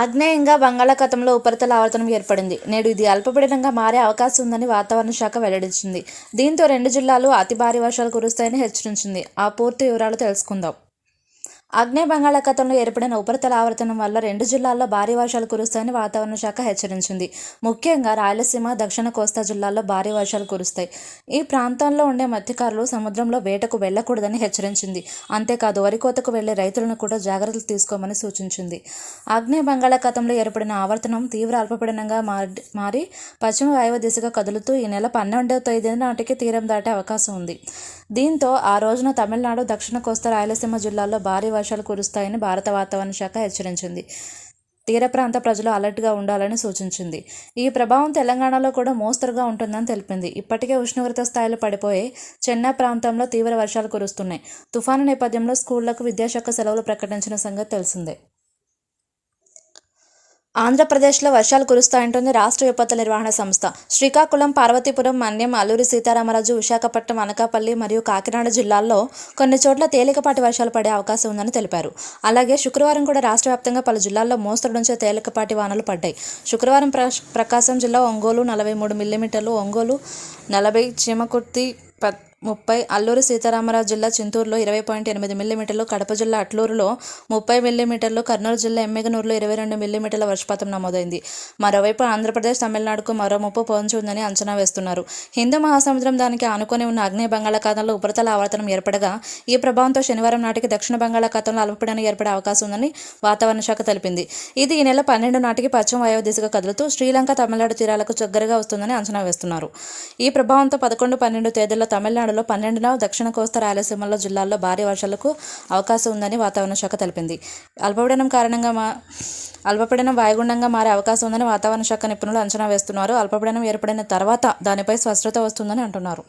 ఆగ్నేయంగా బంగాళాఖాతంలో ఉపరితల ఆవర్తనం ఏర్పడింది. నేడు ఇది అల్పపీడనంగా మారే అవకాశం ఉందని వాతావరణ శాఖ వెల్లడించింది. దీంతో రెండు జిల్లాలు అతి భారీ వర్షాలు కురుస్తాయని హెచ్చరించింది. ఆ పూర్తి వివరాలు తెలుసుకుందాం. ఆగ్నేయ బంగాళాఖాతంలో ఏర్పడిన ఉపరితల ఆవర్తనం వల్ల రెండు జిల్లాల్లో భారీ వర్షాలు కురుస్తాయని వాతావరణ శాఖ హెచ్చరించింది. ముఖ్యంగా రాయలసీమ దక్షిణ కోస్తా జిల్లాల్లో భారీ వర్షాలు కురుస్తాయి. ఈ ప్రాంతాల్లో ఉండే మత్స్యకారులు సముద్రంలో వేటకు వెళ్ళకూడదని హెచ్చరించింది. అంతేకాదు వరి కోతకు వెళ్ళే రైతులను కూడా జాగ్రత్తలు తీసుకోమని సూచించింది. ఆగ్నేయ బంగాళాఖాతంలో ఏర్పడిన ఆవర్తనం తీవ్ర అల్పపీడనంగా మారి మారి పశ్చిమ వాయువ దిశగా కదులుతూ ఈ నెల పన్నెండవ తేదీ నాటికి తీరం దాటే అవకాశం ఉంది. దీంతో ఆ రోజున తమిళనాడు దక్షిణ కోస్తా రాయలసీమ జిల్లాల్లో భారీ వర్షాలు కురుస్తాయని భారత వాతావరణ శాఖ హెచ్చరించింది. తీర ప్రాంత ప్రజలు అలర్ట్గా ఉండాలని సూచించింది. ఈ ప్రభావం తెలంగాణలో కూడా మోస్తరుగా ఉంటుందని తెలిపింది. ఇప్పటికే ఉష్ణోగ్రత స్థాయిలు పడిపోయి చెన్నై ప్రాంతంలో తీవ్ర వర్షాలు కురుస్తున్నాయి. తుఫాను నేపథ్యంలో స్కూళ్ళకు విద్యాశాఖ సెలవులు ప్రకటించిన సంగతి తెలిసిందే. ఆంధ్రప్రదేశ్లో వర్షాలు కురుస్తాయంటుంది రాష్ట్ర విపత్తు నిర్వహణ సంస్థ. శ్రీకాకుళం పార్వతీపురం మన్యం అల్లూరి సీతారామరాజు విశాఖపట్నం అనకాపల్లి మరియు కాకినాడ జిల్లాల్లో కొన్ని చోట్ల తేలికపాటి వర్షాలు పడే అవకాశం ఉందని తెలిపారు. అలాగే శుక్రవారం కూడా రాష్ట్ర వ్యాప్తంగా పలు జిల్లాల్లో మోస్తరు నుంచి తేలికపాటి వానలు పడ్డాయి. శుక్రవారం ప్ర ప్రకాశం జిల్లా ఒంగోలు నలభై మూడు మిల్లీమీటర్లు ఒంగోలు నలభై చీమకుర్తి ప ముప్పై అల్లూరు సీతారామరాజు జిల్లా చింతూరులో ఇరవై పాయింట్ ఎనిమిది మిల్లీమీటర్లు కడప జిల్లా అట్లూరులో ముప్పై మిల్లీమీటర్లు కర్నూలు జిల్లా ఎమ్మెగనూరులో ఇరవై రెండు మిల్లీమీటర్ల వర్షపాతం నమోదైంది. మరోవైపు ఆంధ్రప్రదేశ్ తమిళనాడుకు మరో ముప్పు పొంచి ఉందని అంచనా వేస్తున్నారు. హిందూ మహాసముద్రం దానికి ఆనుకొని ఉన్న ఆగ్నేయ బంగాళాఖాతంలో ఉపరితల ఆవర్తనం ఏర్పడగా ఈ ప్రభావంతో శనివారం నాటికి దక్షిణ బంగాళాఖాతంలో అల్పపీడనం ఏర్పడే అవకాశం ఉందని వాతావరణ శాఖ తెలిపింది. ఇది ఈ నెల పన్నెండు నాటికి పశ్చిమ వాయువ దిశగా కదులుతూ శ్రీలంక తమిళనాడు తీరాలకు దగ్గరగా వస్తుందని అంచనా వేస్తున్నారు. ఈ ప్రభావంతో పదకొండు పన్నెండు తేదీల్లో తమిళనాడులో పన్నెండున దక్షిణ కోస్తా రాయలసీమలో జిల్లాల్లో భారీ వర్షాలకు అవకాశం ఉందని వాతావరణ శాఖ తెలిపింది. అల్పపీడనం కారణంగా మా అల్పపీడనం వాయుగుండంగా మారే అవకాశం ఉందని వాతావరణ శాఖ నిపుణులు అంచనా వేస్తున్నారు. అల్పపీడనం ఏర్పడిన తర్వాత దానిపై స్పష్టత వస్తుందని అంటున్నారు.